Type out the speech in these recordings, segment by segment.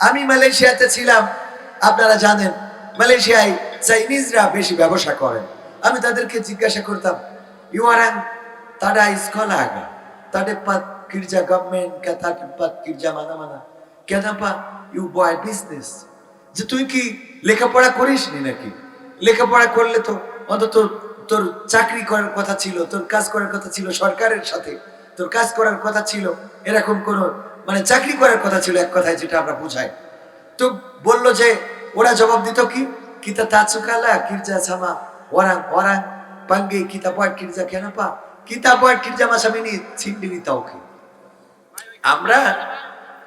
আমি মালয়েশিয়াতে ছিলাম, আপনারা জানেন, মালয়েশিয়ায় চাইনিজরা বেশি ব্যবসা করেন আমি তাদেরকে জিজ্ঞাসা করতাম, ইউয়ারান, তারা স্কলা আগা? তাদের পাত কিরজা গভর্নমেন্ট কা তাদের পাত কিরজা মানা মানা কেনাপা ইউ বয় বিজনেস যে তুই কি লেখাপড়া করিস নি নাকি? লেখাপড়া করলে তো অন্তত তোর চাকরি করার কথা ছিল, তোর কাজ করার কথা ছিল সরকারের সাথে। তোর কাজ করার কথা ছিল, এরকম কোন মানে চাকরি করার কথা ছিল এক কথায় যেটা আমরা বুঝাই। তো বলল যে, ওরা জবাব দিত কি? কিতা তাচুকালা, কিরজা সামা ওরাং ওরাং, পাঙ্গে, কিতা পয় কিরজা কেন পা কিতা পয় কিরজা মাসামিনি, ছিন্ডিনি তাওকে। আমরা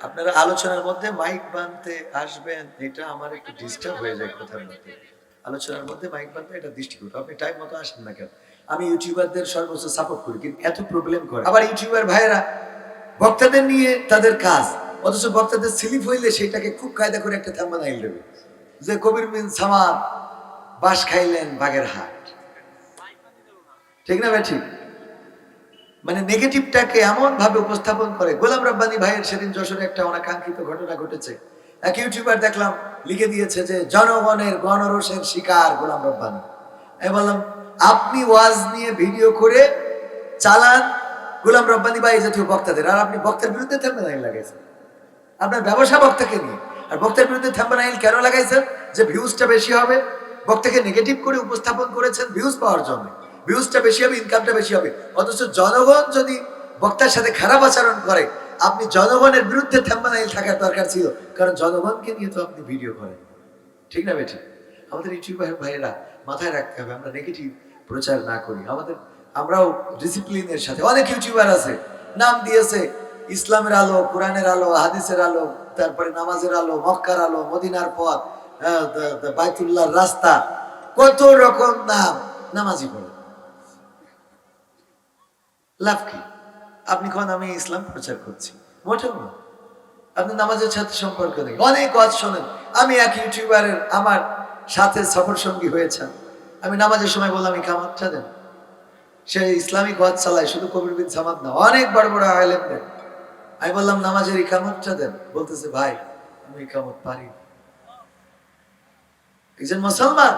আপনারা আলোচনার মধ্যে মাইক বানতে আসবেন, এটা আমার একটু ডিস্টার্ব হয়ে যায় কথার মধ্যে। আলোচনার মধ্যে মাইক বানতে এটা দৃষ্টিকোণ আপনি টাইম মতো আসেন না কেন? আমি ইউটিউবারদের সর্বোচ্চ সাপোর্ট করি, কিন্তু এত প্রবলেম করে। আবার ইউটিউবার ভাইয়েরা বক্তাদের নিয়ে তাদের কাজ। অথচ বক্তাদের স্লিপ হইলে সেটাকে খুব কায়দা করে একটা থাম্বা নাইল দেবে। যে কবির বিন সামাদ বাস খাইলেন বাগের হাট। ঠিক না ভাই? ঠিক। মানে নেগেটিভটাকে এমন ভাবে উপস্থাপন করে। গোলাম রব্বানি ভাইয়ের সেদিন যশোরে একটা অনাকাঙ্ক্ষিত ঘটনা ঘটেছে। এক ইউটিউবার দেখলাম, লিখে দিয়েছে যে, জনগণের গণরোষের শিকার গোলাম রব্বানি। আমি বললাম, আপনি ওয়াজ নিয়ে ভিডিও করে চালান গোলাম রব্বানি ভাই এই জাতীয় বক্তাদের, আর আপনি বক্তার বিরুদ্ধে থাম্বানাইল লাগাইছেন। আপনার ব্যবসা বক্তাকে নিয়ে, আর বক্তার বিরুদ্ধে থাম্বানাইল কেন লাগাইছেন? যে ভিউজটা বেশি হবে, বক্তাকে নেগেটিভ করে উপস্থাপন করেছেন ভিউজ পাওয়ার জন্য। ভিউজটা বেশি হবে ইনকামটা বেশি হবে। অথচ জনগণ যদি বক্তার সাথে খারাপ আচরণ করে, আপনি জনগণের বিরুদ্ধে থাম্বানাইল থাকার দরকার ছিল, কারণ জনগণকে নিয়ে তো আপনি ভিডিও করেন। ঠিক না বেঠিক আমাদের ইউটিউবার ভাইয়েরা মাথায় রাখতে হবে, আমরা নেগেটিভ প্রচার না করি। আমাদের আমরাও ডিসিপ্লিনের সাথে, অনেক ইউটিউবার আছে, নাম দিয়েছে, ইসলামের আলো, কোরআনের আলো, হাদিসের আলো, তারপরে নামাজের আলো, মক্কার আলো, মদিনার পথ বাইতুল্লাহর রাস্তা, কত রকম নাম, নামাজি বলে লাভ কি? আপনি কোন আমি ইসলাম প্রচার করছি? মোটেও না। আপনি নামাজের সাথে সম্পর্ক নেই অনেক ওয়াজ শোনেন। আমি এক ইউটিউবারের আমার সাথে সফর সঙ্গী হয়েছেন। আমি নামাজের সময় বললাম ইকামতটা দেন। সে ইসলামিক ওয়াজ চালায়, শুধু কবির বিন সামাদ না, অনেক বড় বড় আলেম দেন আমি বললাম, নামাজের ইকামতটা দেন। বলতেছে, ভাই, আমি ইকামত পারি একজন মুসলমান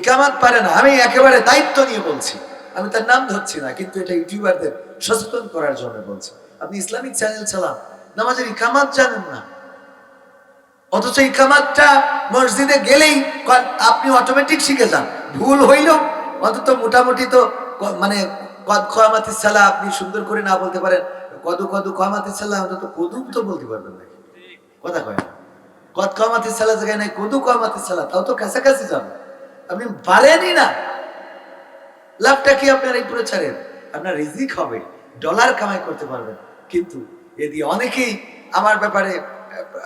ইকামত পারে না, আমি একেবারে দায়িত্ব নিয়ে বলছি। আমি তার নাম ধরছি না, কিন্তু এটা ইউটিউবারদের সচেতন করার জন্য বলছি। আপনি ইসলামিক চ্যানেল চালান, নামাজের ইকামাত জানেন না। অথচ ইকামাতটা মসজিদে গেলেই আপনি অটোমেটিক শিখে যান। ভুল হইলেও অন্তত মোটামুটি তো মানে কদ খয়ামাতির সালা আপনি সুন্দর করে না বলতে পারেন। কদু কদু খয়ামাতির সালা অন্তত কদু তো বলতে পারবেন নাকি? কথা কয় না। কদ খয়ামাতির সালা জায়গায় নাই, কদু খয়ামাতির সালা তাও তো কাছাকাছি যাবে। আপনি পারেনই না। লাভটা কি আপনার এই প্রচারের? আপনার রিজিক হবে, ডলার কামাই করতে পারবেন। কিন্তু এ দিয়ে অনেকেই আমার ব্যাপারে,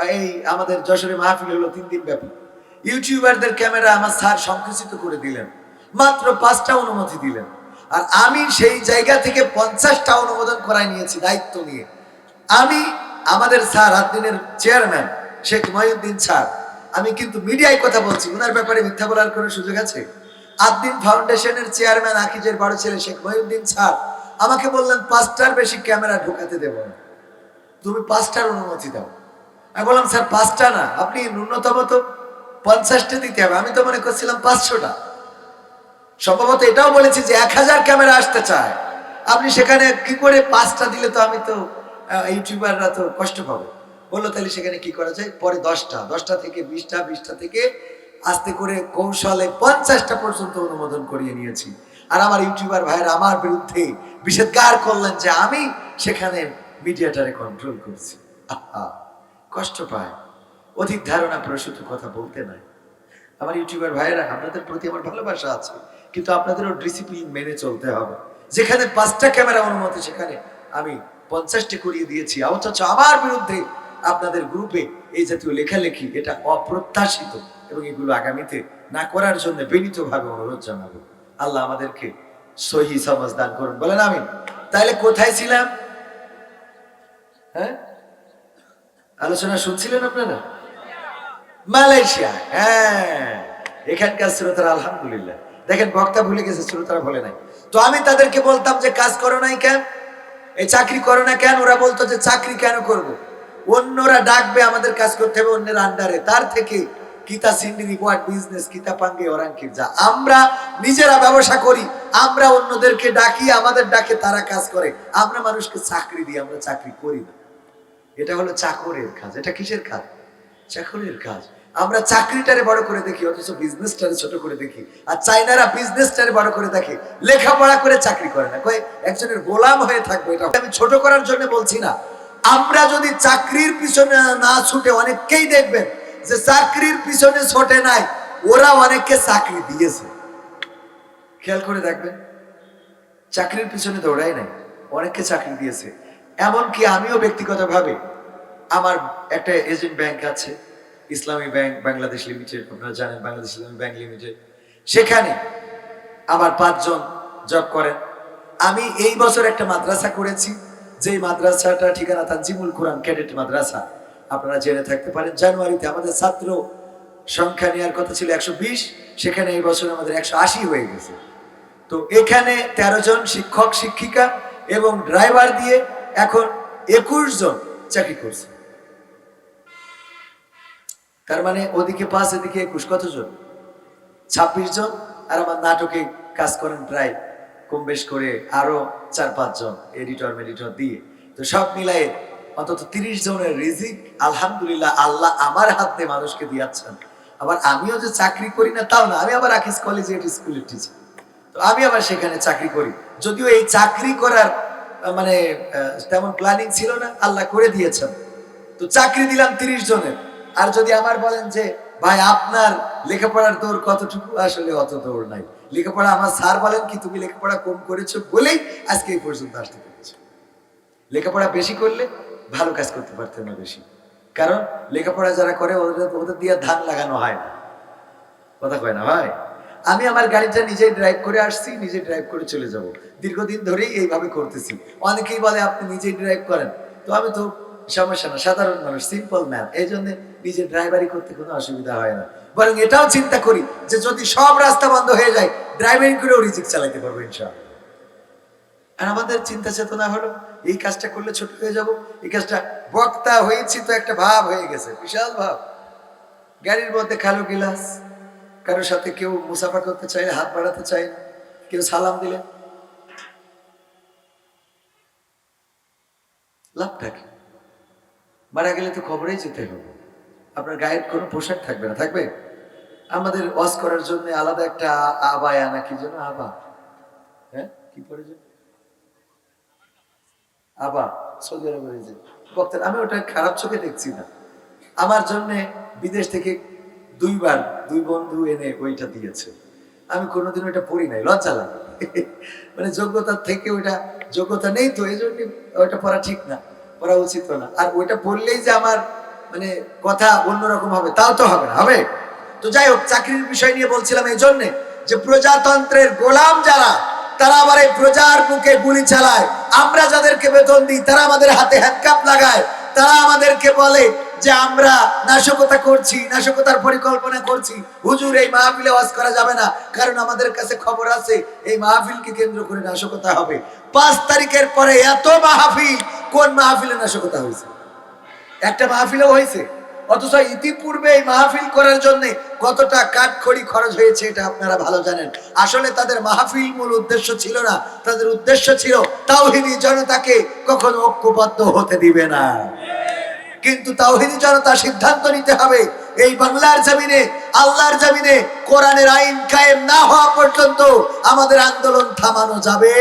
এই আমাদের যশোরে মাহফিল হলো তিন দিন ব্যাপী। ইউটিউবারদের ক্যামেরা আমার স্যার সংকুচিত করে দিলেন। মাত্র পাঁচটা অনুমতি দিলেন। আর আমি সেই জায়গা থেকে পঞ্চাশটা অনুমোদন করাই নিয়েছি দায়িত্ব নিয়ে। আমি আমাদের স্যার আদিনের চেয়ারম্যান, শেখ মহিউদ্দিন স্যার। আমি কিন্তু মিডিয়ায় কথা বলছি ওনার ব্যাপারে মিথ্যা বলার কোনো সুযোগ আছে? আদিন ফাউন্ডেশনের চেয়ারম্যান আকিজের বড় ছেলে শেখ মহিউদ্দিন স্যার, আমাকে বললেন, পাঁচটার বেশি ক্যামেরা ঢোকাতে দেবো না। তুমি পাঁচটার অনুমতি দাও। আমি বললাম, স্যার, পাঁচটা না, আপনি ন্যূনতম তো পঞ্চাশটা দিতে হবে। আমি তো মনে করছিলাম পাঁচশোটা। সম্ভবত এটাও বলেছি যে এক হাজার ক্যামেরা আসতে চায়। আপনি সেখানে কি করে পাঁচটা দিলে তো আমি তো ইউটিউবাররা তো কষ্ট পাবে। বলল তাহলে সেখানে কি করা যায়? পরে দশটা দশটা থেকে বিশটা বিশটা থেকে আস্তে করে কৌশলে পঞ্চাশটা পর্যন্ত অনুমোদন করিয়ে নিয়েছি। আর আমার ইউটিউবার ভাইয়ের আমার বিরুদ্ধে বিষেধগার করলেন যে আমি সেখানে মিডিয়াটারে কন্ট্রোল করছি। আহা, কষ্ট পায়। অধিক ধারণা প্রসূত কথা বলতে নাই। আমার ইউটিউবার ভাইয়েরা, আপনাদের প্রতি আমার ভালোবাসা আছে, কিন্তু আপনাদেরও ডিসিপ্লিন মেনে চলতে হবে। যেখানে পাঁচটা ক্যামেরা অনুমতি, সেখানে আমি পঞ্চাশটি করিয়ে দিয়েছি। অথচ আমার বিরুদ্ধে আপনাদের গ্রুপে এই জাতীয় লেখালেখি, এটা অপ্রত্যাশিত এবং এগুলো আগামীতে না করার জন্য বিনীতভাবে অনুরোধ জানাব। আল্লাহ আমাদেরকে সহি সমাজ দান করুন। বলেন আমি তাহলে কোথায় ছিলাম? হ্যাঁ? আলোচনা শুনছিলেন আপনারা? মালয়েশিয়া হ্যাঁ। এখানকার শ্রোতারা, আলহামদুলিল্লাহ। দেখেন, বক্তা ভুলে গেছে, শ্রোতারা বলে নাই। তো আমি তাদেরকে বলতাম যে, কাজ করো নাই কেন? এই চাকরি করো না কেন? ওরা বলতো যে, চাকরি কেন করব। অন্যরা ডাকবে, আমাদের কাজ করতে হবে অন্যের আন্ডারে। তার থেকে কিতা সিন্ডি রিপোর্ট, বিজনেস, কিতা পাঙ্গে ওরাঙ্কির যা। আমরা নিজেরা ব্যবসা করি, আমরা অন্যদেরকে ডাকি, আমাদের ডাকে, তারা কাজ করে। আমরা মানুষকে চাকরি দিই, আমরা চাকরি করি না। এটা হলো চাকরের কাজ। এটা কিসের কাজ? চাকরের কাজ। আমরা চাকরিটারে বড় করে দেখি, অথচ বিজনেসটারে ছোট করে দেখি। আর চাইনারা বিজনেসটারে বড় করে দেখে, লেখাপড়া করে চাকরি করে না। কয়ে, একজনের গোলাম হয়ে থাকবে, এটা আমি ছোট করার জন্য বলছি না। আমরা যদি চাকরির পিছনে না ছুটে অনেককেই দেখবেন যে চাকরির পিছনে ছোটে নাই, ওরা অনেককে চাকরি দিয়েছে। খেয়াল করে দেখবেন, চাকরির পিছনে দৌড়াই নাই, অনেককে চাকরি দিয়েছে। এমনকি আমিও ব্যক্তিগতভাবে আমার একটা এজেন্ট ব্যাংক আছে ইসলামী ব্যাংক, বাংলাদেশ লিমিটেড, আপনারা জানেন বাংলাদেশ ইসলামী ব্যাংক লিমিটেড। সেখানে আমার পাঁচজন জব করেন। আমি এই বছর একটা মাদ্রাসা করেছি, যেই মাদ্রাসাটা ঠিকানা তানজিমুল কোরআন ক্যাডেট মাদ্রাসা। আপনারা জেনে থাকতে পারেন, জানুয়ারিতে আমাদের ছাত্র সংখ্যা নেওয়ার কথা ছিল একশো বিশ, সেখানে এই বছর আমাদের একশো আশি হয়ে গেছে। তো এখানে তেরো জন শিক্ষক, শিক্ষিকা এবং ড্রাইভার দিয়ে এখন একুশ জন চাকরি করছে। তার মানে ওদিকে পাঁচ, এদিকে একুশ, কতজন? ছাব্বিশ জন? আর আমার নাটকে কাজ করেন প্রায় কম বেশ করে আরও চার, পাঁচ জন, এডিটর, মেডিটর দিয়ে। তো সব মিলাই অন্তত তিরিশ জনের রিজিক আলহামদুলিল্লাহ আল্লাহ আমার হাত মানুষকে দিয়াচ্ছেন। আবার আমিও যে চাকরি করি না, তাও না। আমি আবার আকিস কলেজে স্কুলের টিচার তো আমি আবার সেখানে চাকরি করি। যদিও এই চাকরি করার মানে তেমন প্ল্যানিং ছিল না। আল্লাহ করে দিয়েছেন। তো চাকরি দিলাম তিরিশ জনের। আর যদি আমার বলেন যে, ভাই, আপনার লেখাপড়ার দৌড় কতটুকু? আসলে অত দৌড় নাই। লেখাপড়া আমার স্যার বলেন কি, তুমি লেখাপড়া কম করেছ বলেই আজকে এই পর্যন্ত আসতে পেরেছ। লেখাপড়া বেশি করলে ভালো কাজ করতে পারতেন না বেশি। কারণ লেখাপড়া যারা করে, ওদের ওদের দিয়ে ধান লাগানো হয় না। কথা কয় না, ভাই? আমি আমার গাড়িটা নিজেই ড্রাইভ করে আসছি নিজে ড্রাইভ করে চলে যাব। দীর্ঘদিন ধরেই এইভাবে করতেছি। অনেকেই বলে, আপনি নিজেই ড্রাইভ করেন। তো আমি তো সমস্যা না, সাধারণ মানুষ সিম্পল ম্যান এই জন্য নিজে ড্রাইভারি করতে কোনো অসুবিধা হয় না। বরং এটাও চিন্তা করি যে যদি সব রাস্তা বন্ধ হয়ে যায় ড্রাইভারি করেও রিজিক চালাতে পারব ইনশাআল্লাহ। আর আমাদের চিন্তা চেতনা হলো, এই কাজটা করলে ছোট হয়ে যাব, এই কাজটা বক্তা হয়েছি তো একটা ভাব হয়ে গেছে, বিশাল ভাব। গাড়ির মধ্যে কালো গিলাস, কারোর সাথে কেউ মুসাফা করতে চায় হাত বাড়াতে চায় না, কেউ সালাম দিলেন লাভটা কি? মারা গেলে তো খবরেই যেতে হবে। আপনার গায়ের কোনো পোশাক থাকবে না, থাকবে? আমাদের ওয়াজ করার জন্য আলাদা একটা আবায়া নাকি যেন আবা? হ্যাঁ? কি পরে যেন? আবা, সৌদি আরবে হয়েছে বক্তার আমি ওটা খারাপ চোখে দেখছি না। আমার জন্য বিদেশ থেকে দুইবার দুই বন্ধু এনে ওইটা দিয়েছে। আমি কোনোদিন ওইটা পড়ি নাই, লজ্জা লাগে। মানে যোগ্যতার থেকে ওইটা, যোগ্যতা নেই তো, এই জন্য ওইটা পড়া ঠিক না। পড়া উচিত না। আর ওইটা পড়লেই যে আমার মানে কথা অন্যরকম হবে, তাও তো হবে না, হবে? তো যাই হোক, চাকরির বিষয় নিয়ে বলছিলাম এই জন্যে যে প্রজাতন্ত্রের গোলাম যারা, তারা আবার এই প্রজার বুকে গুলি চালায়। আমরা যাদেরকে বেতন দিই, তারা আমাদের হাতে হ্যান্ডকাপ লাগায়। তারা আমাদেরকে বলে যে আমরা নাশকতা করছি, নাশকতার পরিকল্পনা করছি। হুজুর, এই মাহফিলে ওয়াজ করা যাবে না, কারণ আমাদের কাছে খবর আছে, এই মাহফিলকে কেন্দ্র করে নাশকতা হবে। পাঁচ তারিখের পরে এত মাহফিল কোন মাহফিলে নাশকতা হয়েছে? একটা মাহফিলও হয়েছে। অথচ ইতিপূর্বে এই মাহফিল করার জন্য কতটা কাঠখড়ি খরচ হয়েছে এটা আপনারা ভালো জানেন। আসলে তাদের মাহফিল মূল উদ্দেশ্য ছিল না। তাদের উদ্দেশ্য ছিল তাওহিদি জনতাকে কখনো ঐক্যবদ্ধ হতে দিবে না। কিন্তু তাওহিদি জনতা সিদ্ধান্ত নিতে হবে, এই বাংলার জমিনে, আল্লাহর জমিনে কোরআনের আইন কায়েম না হওয়া পর্যন্ত আমাদের আন্দোলন থামানো যাবে।